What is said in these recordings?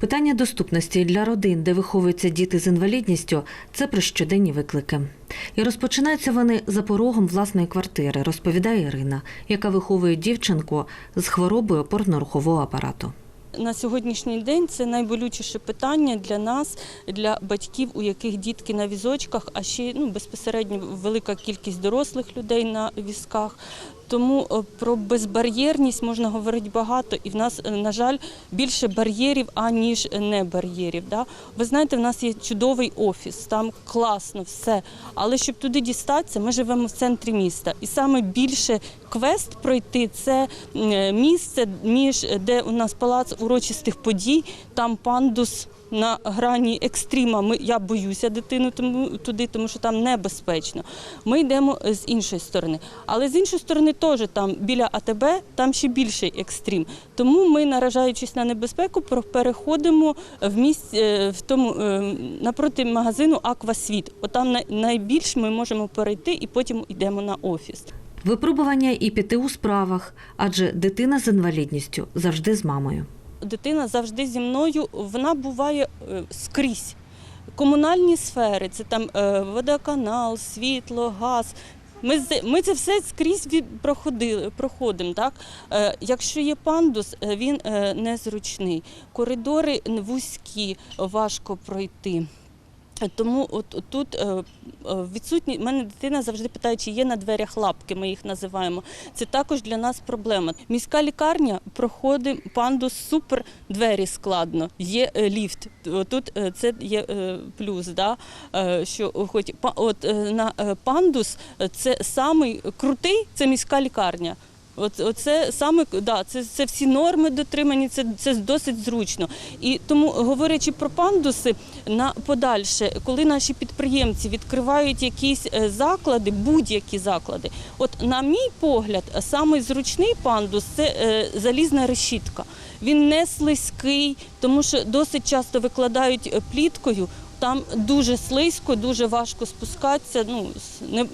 Питання доступності для родин, де виховуються діти з інвалідністю, це про щоденні виклики. І розпочинаються вони за порогом власної квартири, розповідає Ірина, яка виховує дівчинку з хворобою опорно-рухового апарату. На сьогоднішній день це найболючіше питання для нас, для батьків, у яких дітки на візочках, а ще ну, безпосередньо велика кількість дорослих людей на візках. Тому е, про безбар'єрність можна говорити багато, і в нас, е, на жаль, більше бар'єрів, аніж не бар'єрів. Да? Ви знаєте, в нас є чудовий офіс, там класно все. Але щоб туди дістатися, ми живемо в центрі міста. І саме більше квест пройти це е, місце, між де у нас палац урочистих подій, там пандус. На грані екстріма ми я боюся дитину тому туди, тому що там небезпечно. Ми йдемо е, з іншої сторони, але з іншої сторони теж там біля АТБ там ще більший екстрім. Тому ми, наражаючись на небезпеку, переходимо в місць е, в тому е, напроти магазину Аквасвіт. Отам най- найбільш ми можемо перейти і потім йдемо на офіс. Випробування і піти у справах, адже дитина з інвалідністю завжди з мамою. Дитина завжди зі мною, вона буває е, скрізь. Комунальні сфери, це там е, водоканал, світло, газ. Ми, це все скрізь проходили, проходимо. Так? Е, якщо є пандус, він незручний. Коридори вузькі, важко пройти. Тому от тут е, е, відсутні. мене дитина завжди питає, чи є на дверях лапки, ми їх називаємо. Це також для нас проблема. Міська лікарня проходить пандус супер, двері складно, є е, ліфт. Тут це є плюс, да? що хоч от на пандус це самий крутий, це міська лікарня. Оце саме да, це, це всі норми дотримані, це, це досить зручно. І тому, говорячи про пандуси, на подальше, коли наші підприємці відкривають якісь е, заклади, будь-які заклади, от на мій погляд, самий зручний пандус це е, залізна решітка. Він не слизький, тому що досить часто викладають е, пліткою. Там дуже слизько, дуже важко спускатися, ну не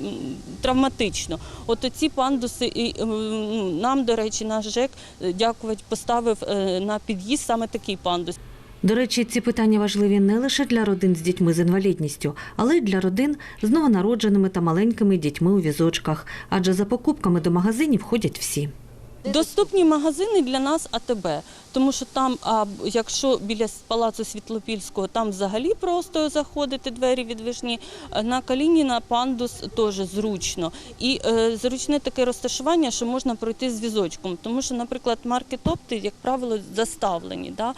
травматично. От ці пандуси, і е, ну, нам, до речі, наш ЖЕК е, дякувати, поставив е, на під'їзд саме такий пандус. До речі, ці питання важливі не лише для родин з дітьми з інвалідністю, але й для родин з новонародженими та маленькими дітьми у візочках, адже за покупками до магазинів ходять всі. Доступні магазини для нас АТБ, тому що там, а якщо біля палацу Світлопільського, там взагалі просто заходити двері відвижні. А На Калініна пандус теж зручно. І е, зручне таке розташування, що можна пройти з візочком. Тому що, наприклад, маркетопти, як правило, заставлені. Е,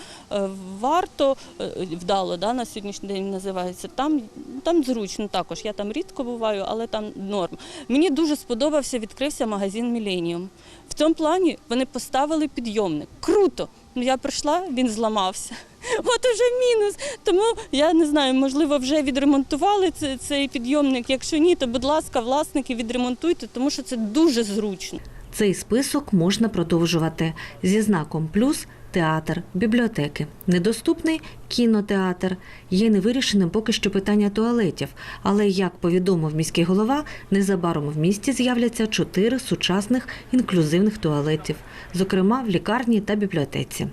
варто е, вдало да, на сьогоднішній день називається. Там, там зручно також. Я там рідко буваю, але там норм. Мені дуже сподобався, відкрився магазин Міленіум. В цьому плані вони поставили підйомник. Круто! Ну, Я прийшла, він зламався. От уже мінус. Тому я не знаю, можливо, вже відремонтували цей, цей підйомник. Якщо ні, то будь ласка, власники, відремонтуйте, тому що це дуже зручно. Цей список можна продовжувати зі знаком плюс театр, бібліотеки. Недоступний кінотеатр. Є невирішеним поки що питання туалетів. Але як повідомив міський голова, незабаром в місті з'являться чотири сучасних інклюзивних туалетів, зокрема в лікарні та бібліотеці.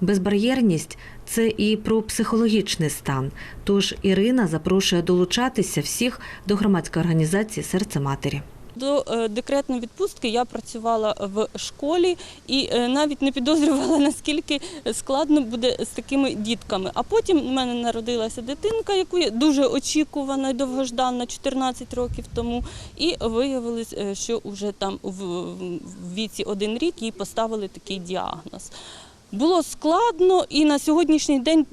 Безбар'єрність це і про психологічний стан. Тож Ірина запрошує долучатися всіх до громадської організації Серце матері. До е, декретної відпустки я працювала в школі і е, навіть не підозрювала, наскільки складно буде з такими дітками. А потім в мене народилася дитинка, яку я дуже очікувана і довгожданна 14 років тому. І виявилось, е, що вже там в, в віці один рік їй поставили такий діагноз. Було складно, і на сьогоднішній день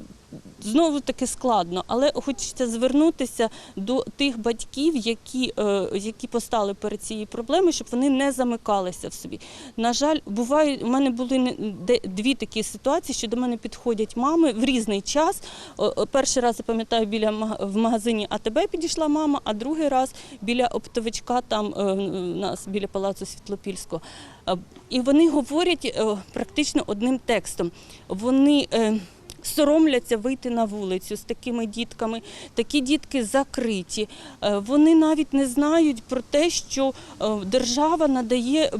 знову таки складно, але хочеться звернутися до тих батьків, які, е, які постали перед цією проблемою, щоб вони не замикалися в собі. На жаль, буває, у мене були дві такі ситуації, що до мене підходять мами в різний час. Перший раз я пам'ятаю, біля в магазині АТБ підійшла мама, а другий раз біля оптовичка, там е, нас біля палацу Світлопільського. Е, І вони говорять практично одним текстом. Вони соромляться вийти на вулицю з такими дітками. Такі дітки закриті. Е, Вони навіть не знають про те, що е, держава надає е,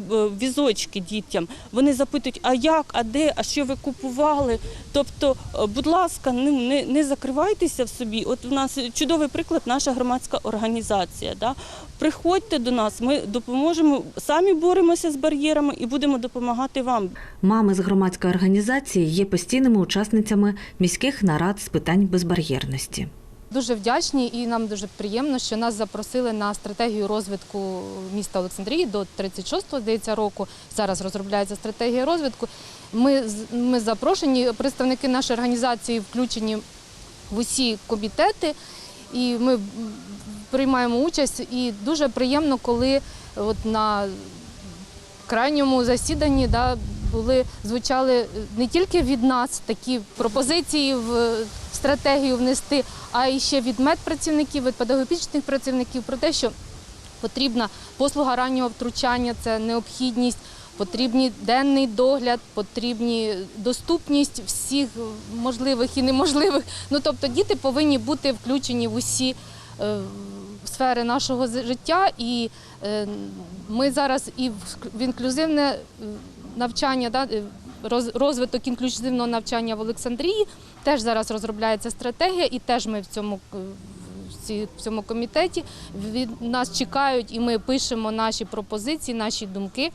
візочки дітям. Вони запитують, а як, а де, а що ви купували. Тобто, будь ласка, не, не закривайтеся в собі. От у нас чудовий приклад, наша громадська організація. Да? Приходьте до нас, ми допоможемо, самі боремося з бар'єрами і будемо допомагати вам. Мами з громадської організації є постійними учасницями міських нарад з питань безбар'єрності. Дуже вдячні і нам дуже приємно, що нас запросили на стратегію розвитку міста Олександрії до 36-го, здається, року. Зараз розробляється стратегія розвитку. Ми, з- ми запрошені, представники нашої організації включені в усі комітети, і ми приймаємо участь. І дуже приємно, коли от на крайньому засіданні да, були звучали не тільки від нас такі пропозиції в стратегію внести, а і ще від медпрацівників, від педагогічних працівників про те, що потрібна послуга раннього втручання, це необхідність. Потрібні денний догляд, потрібні доступність всіх можливих і неможливих. Ну тобто діти повинні бути включені в усі е, сфери нашого життя. І е, ми зараз і в інклюзивне е, навчання, да, е, розвиток інклюзивного навчання в Олександрії. Теж зараз розробляється стратегія, і теж ми в цьому в цьому комітеті від нас чекають, і ми пишемо наші пропозиції, наші думки.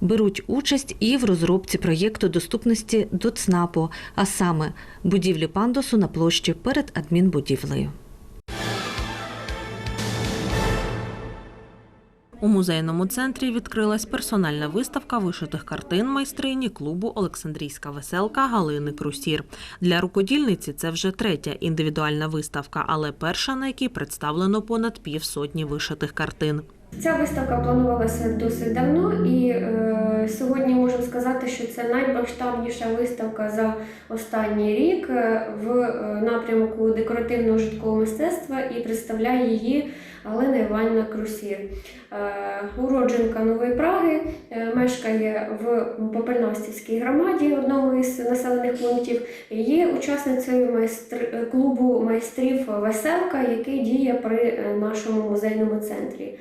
Беруть участь і в розробці проєкту доступності до ЦНАПу, а саме будівлі пандусу на площі перед адмінбудівлею. У музейному центрі відкрилась персональна виставка вишитих картин майстрині клубу Олександрійська веселка Галини Крусір. Для рукодільниці це вже третя індивідуальна виставка, але перша, на якій представлено понад півсотні вишитих картин. Ця виставка планувалася досить давно, і е, сьогодні можу сказати, що це наймасштабніша виставка за останній рік е, в е, напрямку декоративного житкого мистецтва і представляє її Галина Іванівна Крусір. Е, уродженка Нової Праги, е, мешкає в Попельнастівській громаді, одному із населених пунктів. Є учасницею майстр... клубу майстрів Веселка, який діє при е, нашому музейному центрі.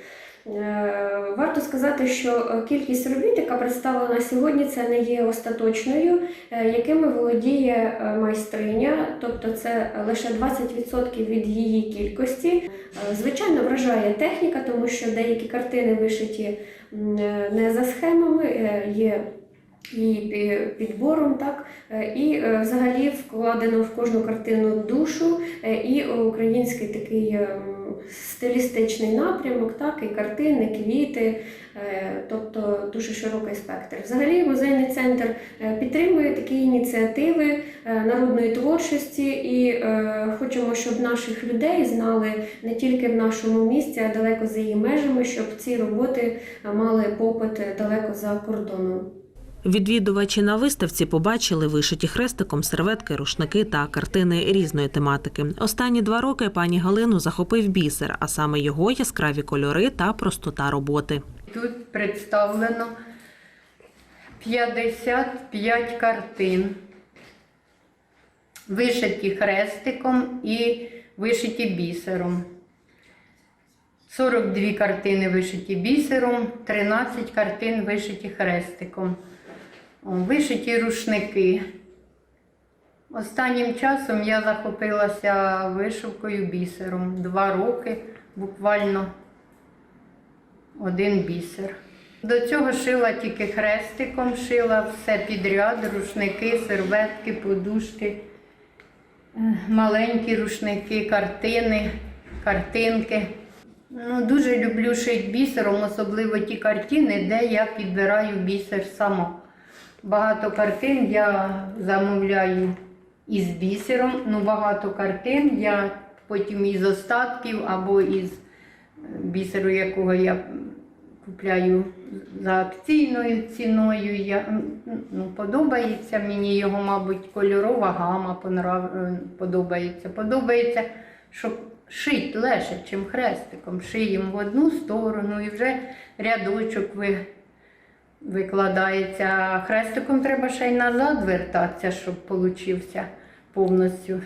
Варто сказати, що кількість робіт, яка представлена сьогодні, це не є остаточною, якими володіє майстриня, тобто це лише 20% від її кількості. Звичайно, вражає техніка, тому що деякі картини вишиті е, не за схемами, е, є пі- підбором, так Е, і е, взагалі вкладено в кожну картину душу е, і український такий ем, стилістичний напрямок, так, і картини, квіти, тобто дуже широкий спектр. Взагалі музейний центр підтримує такі ініціативи народної творчості і хочемо, щоб наших людей знали не тільки в нашому місті, а далеко за її межами, щоб ці роботи мали попит далеко за кордоном. Відвідувачі на виставці побачили вишиті хрестиком серветки, рушники та картини різної тематики. Останні два роки пані Галину захопив бісер, а саме його яскраві кольори та простота роботи. Тут представлено 55 картин, вишиті хрестиком і вишиті бісером. 42 картини вишиті бісером, 13 картин вишиті хрестиком. Вишиті рушники. Останнім часом я захопилася вишивкою бісером. Два роки буквально один бісер. До цього шила тільки хрестиком, шила все підряд, рушники, серветки, подушки, е, маленькі рушники, картини, картинки. Ну, дуже люблю шити бісером, особливо ті картини, де я підбираю бісер сама. Багато картин я замовляю із бісером, ну багато картин я потім із остатків або із е, бісеру, якого я купляю за акційною ціною. Я, ну, подобається мені його, мабуть, кольорова гама понрав- е, подобається. Подобається, що шить легше, чим хрестиком. Шиємо в одну сторону і вже рядочок ви, викладається. Хрестиком треба ще й назад вертатися, щоб получився повністю,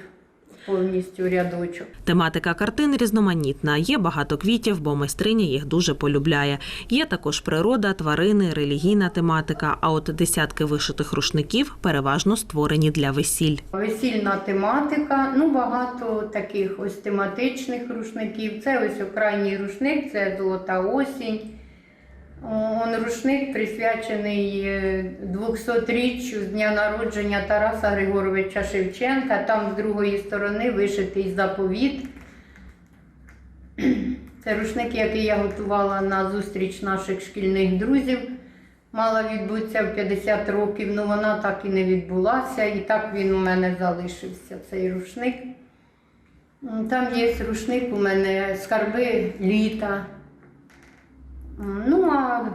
повністю рядочок. Тематика картин різноманітна. Є багато квітів, бо майстриня їх дуже полюбляє. Є також природа, тварини, релігійна тематика. А от десятки вишитих рушників переважно створені для весіль. Весільна тематика, ну багато таких ось тематичних рушників. Це ось окрайній рушник, це золота осінь. Он рушник присвячений е, 200-річчю з дня народження Тараса Григоровича Шевченка. Там з другої сторони вишитий заповіт. Це рушник, який я готувала на зустріч наших шкільних друзів. Мала відбутися в 50 років, але вона так і не відбулася, і так він у мене залишився, цей рушник. Там є рушник у мене скарби літа. Ну, а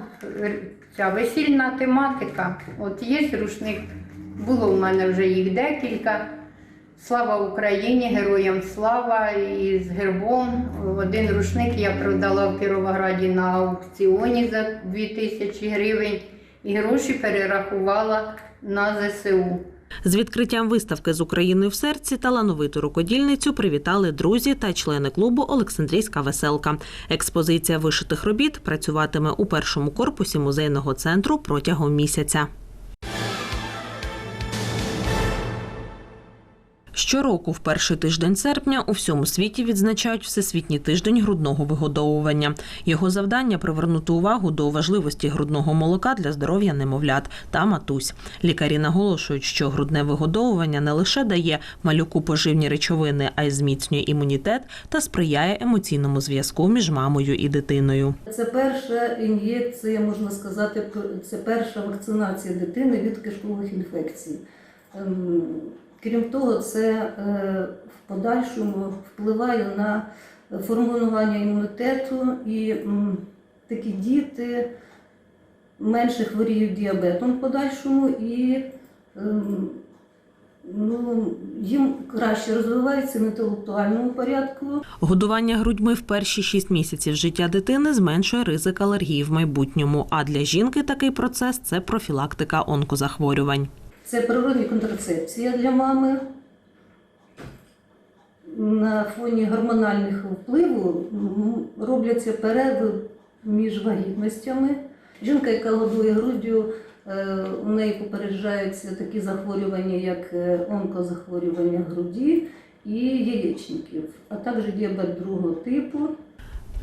ця весільна тематика, от є рушник, було у мене вже їх декілька. Слава Україні, героям слава! І з гербом один рушник я продала в Кіровограді на аукціоні за 2000 гривень і гроші перерахувала на ЗСУ. З відкриттям виставки з Україною в серці талановиту рукодільницю привітали друзі та члени клубу Олександрійська веселка. Експозиція вишитих робіт працюватиме у першому корпусі музейного центру протягом місяця. Щороку, в перший тиждень серпня, у всьому світі відзначають Всесвітній тиждень грудного вигодовування. Його завдання привернути увагу до важливості грудного молока для здоров'я немовлят та матусь. Лікарі наголошують, що грудне вигодовування не лише дає малюку поживні речовини, а й зміцнює імунітет та сприяє емоційному зв'язку між мамою і дитиною. Це перша ін'єкція, можна сказати, це перша вакцинація дитини від кишкових інфекцій. Крім того, це е, в подальшому впливає на формування імунітету і такі діти менше хворіють діабетом в подальшому і ем, ну, їм краще розвивається в інтелектуальному порядку. Годування грудьми в перші шість місяців життя дитини зменшує ризик алергії в майбутньому. А для жінки такий процес це профілактика онкозахворювань. Це природна контрацепція для мами. На фоні гормональних впливу робляться перерви між вагітностями. Жінка, яка годує груддю, е, у неї попереджаються такі захворювання, як е, онкозахворювання груді і яєчників, а також діабет другого типу.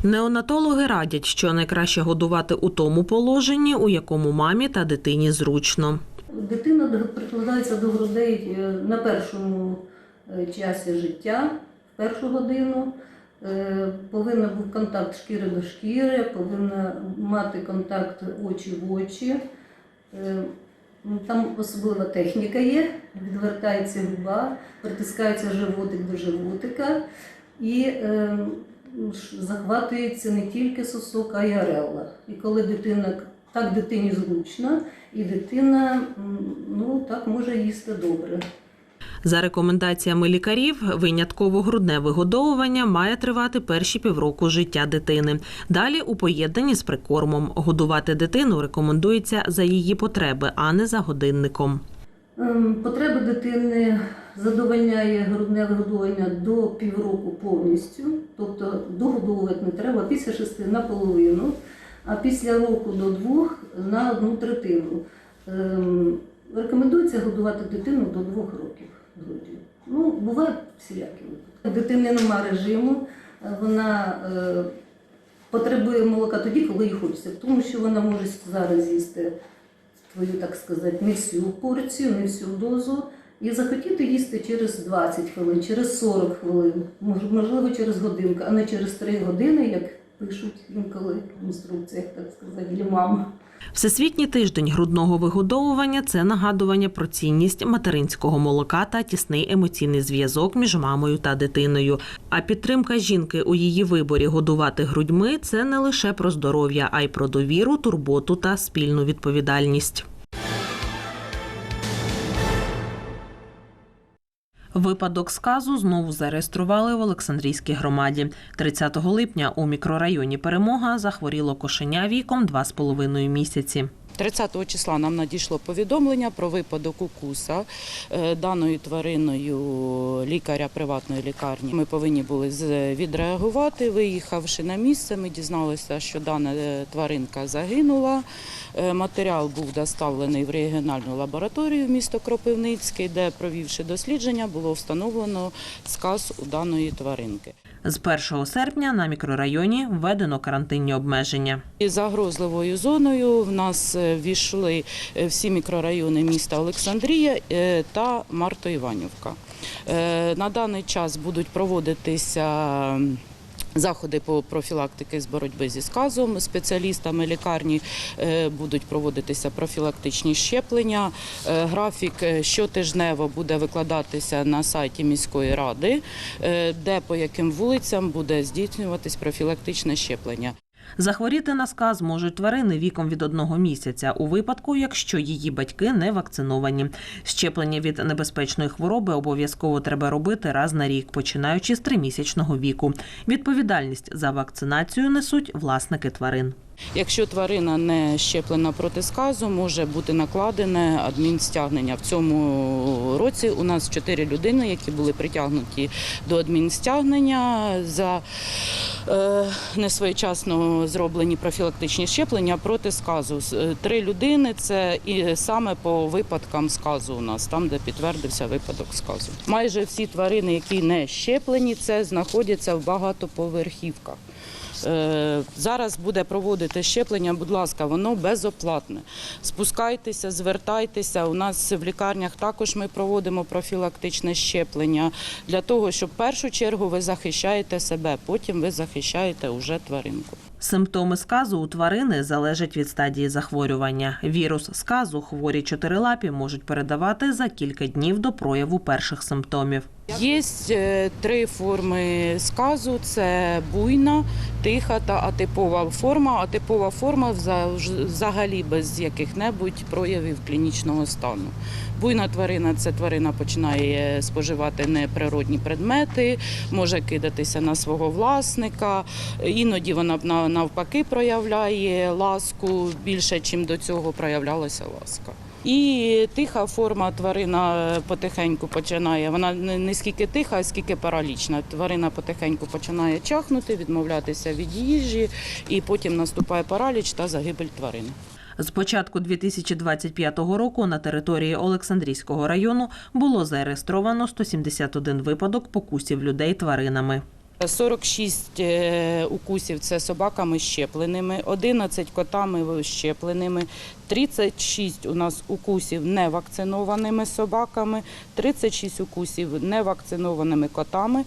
Неонатологи радять, що найкраще годувати у тому положенні, у якому мамі та дитині зручно. Дитина прикладається до грудей е, на першому е, часі життя, в першу годину. Е, Повинен був контакт шкіри до шкіри, повинна мати контакт очі в очі. Там особлива техніка є, відвертається губа, притискається животик до животика і захватується не тільки сосок, а й арелла. І коли дитина так дитині зручно, і дитина ну, так може їсти добре. За рекомендаціями лікарів, винятково грудне вигодовування має тривати перші півроку життя дитини. Далі у поєднанні з прикормом годувати дитину рекомендується за її потреби, а не за годинником. Ем, Потреби дитини задовольняє грудне вигодовування до півроку повністю, тобто догодовувати не треба після шести наполовину, а після року до двох на одну третину. Ем, Рекомендується годувати дитину до двох років груддю. Ну, бувають всілякі випадки. Дитини нема режиму, е, вона е, потребує молока тоді, коли їй хочеться, тому що вона може зараз їсти твою, так сказати, не всю порцію, не всю дозу. І захотіти їсти через 20 хвилин, через 40 хвилин, можливо, через годинку, а не через 3 години, як пишуть інколи в інструкціях, так сказати, для мами. Всесвітній тиждень грудного вигодовування це нагадування про цінність материнського молока та тісний емоційний зв'язок між мамою та дитиною. А підтримка жінки у її виборі годувати грудьми це не лише про здоров'я, а й про довіру, турботу та спільну відповідальність. Випадок сказу знову зареєстрували в Олександрійській громаді. 30 липня у мікрорайоні Перемога захворіло кошеня віком 2,5 місяці. 30 числа нам надійшло повідомлення про випадок укуса е, даною твариною лікаря приватної лікарні. Ми повинні були з- відреагувати. Виїхавши на місце, ми дізналися, що дана е, тваринка загинула. Е, Матеріал був доставлений в регіональну лабораторію в місто Кропивницький, де, провівши дослідження, було встановлено сказ у даної тваринки. З 1 серпня на мікрорайоні введено карантинні обмеження. Загрозливою зоною в нас е, ввійшли е, всі мікрорайони міста Олександрія е, та Марто Іванівка. Е, На даний час будуть проводитися. Заходи по профілактики з боротьби зі сказом спеціалістами лікарні е, будуть проводитися профілактичні щеплення. Е, Графік щотижнево буде викладатися на сайті міської ради, де по яким вулицям буде здійснюватись профілактичне щеплення. Захворіти на сказ можуть тварини віком від одного місяця у випадку, якщо її батьки не вакциновані. Щеплення від небезпечної хвороби обов'язково треба робити раз на рік, починаючи з тримісячного віку. Відповідальність за вакцинацію несуть власники тварин. Якщо тварина не щеплена проти сказу, може бути накладене адмінстягнення. В цьому році у нас чотири людини, які були притягнуті до адмінстягнення за е, несвоєчасно зроблені профілактичні щеплення проти сказу. Е, Три людини це і саме по випадкам сказу у нас, там, де підтвердився випадок сказу. Майже всі тварини, які не щеплені, це знаходяться в багатоповерхівках. Е, Зараз буде проводити щеплення, будь ласка, воно безоплатне. Спускайтеся, звертайтеся. У нас в лікарнях також ми проводимо профілактичне щеплення для того, щоб в першу чергу ви захищаєте себе, потім ви захищаєте уже тваринку. Симптоми сказу у тварини залежать від стадії захворювання. Вірус сказу хворі чотирилапі можуть передавати за кілька днів до прояву перших симптомів. Є е, три форми сказу: це буйна, тиха та атипова форма. Атипова форма вза- взагалі без яких-небудь проявів клінічного стану. Буйна тварина це тварина починає споживати неприродні предмети, може кидатися на свого власника. Іноді вона навпаки проявляє ласку більше, чим до цього проявлялася ласка. І тиха форма тварина потихеньку починає. Вона не скільки тиха, а скільки паралічна. Тварина потихеньку починає чахнути, відмовлятися від їжі, і потім наступає параліч та загибель тварини. З початку 2025 року на території Олександрійського району було зареєстровано 171 випадок покусів людей тваринами. 46 е, укусів це собаками щепленими, 11 котами щепленими, 36 у нас укусів невакцинованими собаками, 36 укусів невакцинованими котами.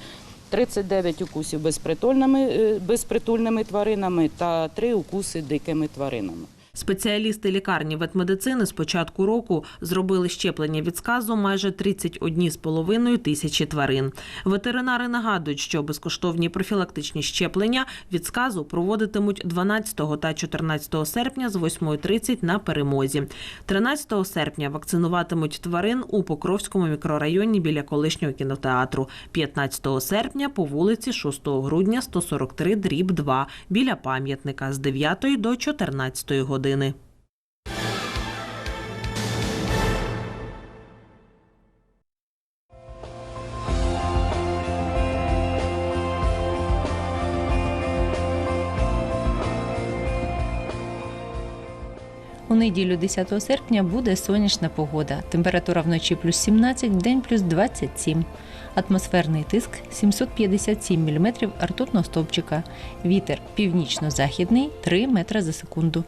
39 укусів безпритульними, е, безпритульними тваринами та 3 укуси дикими тваринами. Спеціалісти лікарні ветмедицини з початку року зробили щеплення від сказу майже 31,5 тисячі тварин. Ветеринари нагадують, що безкоштовні профілактичні щеплення від сказу проводитимуть 12 та 14 серпня з 8.30 на перемозі. 13 серпня вакцинуватимуть тварин у Покровському мікрорайоні біля колишнього кінотеатру. 15 серпня по вулиці 6 грудня 143 дріб 2 біля пам'ятника з 9 до 14 години. У неділю 10 серпня буде сонячна погода. Температура вночі плюс 17, вдень плюс 27. Атмосферний тиск 757 мм ртутного стовпчика. Вітер північно-західний 3 метри за секунду.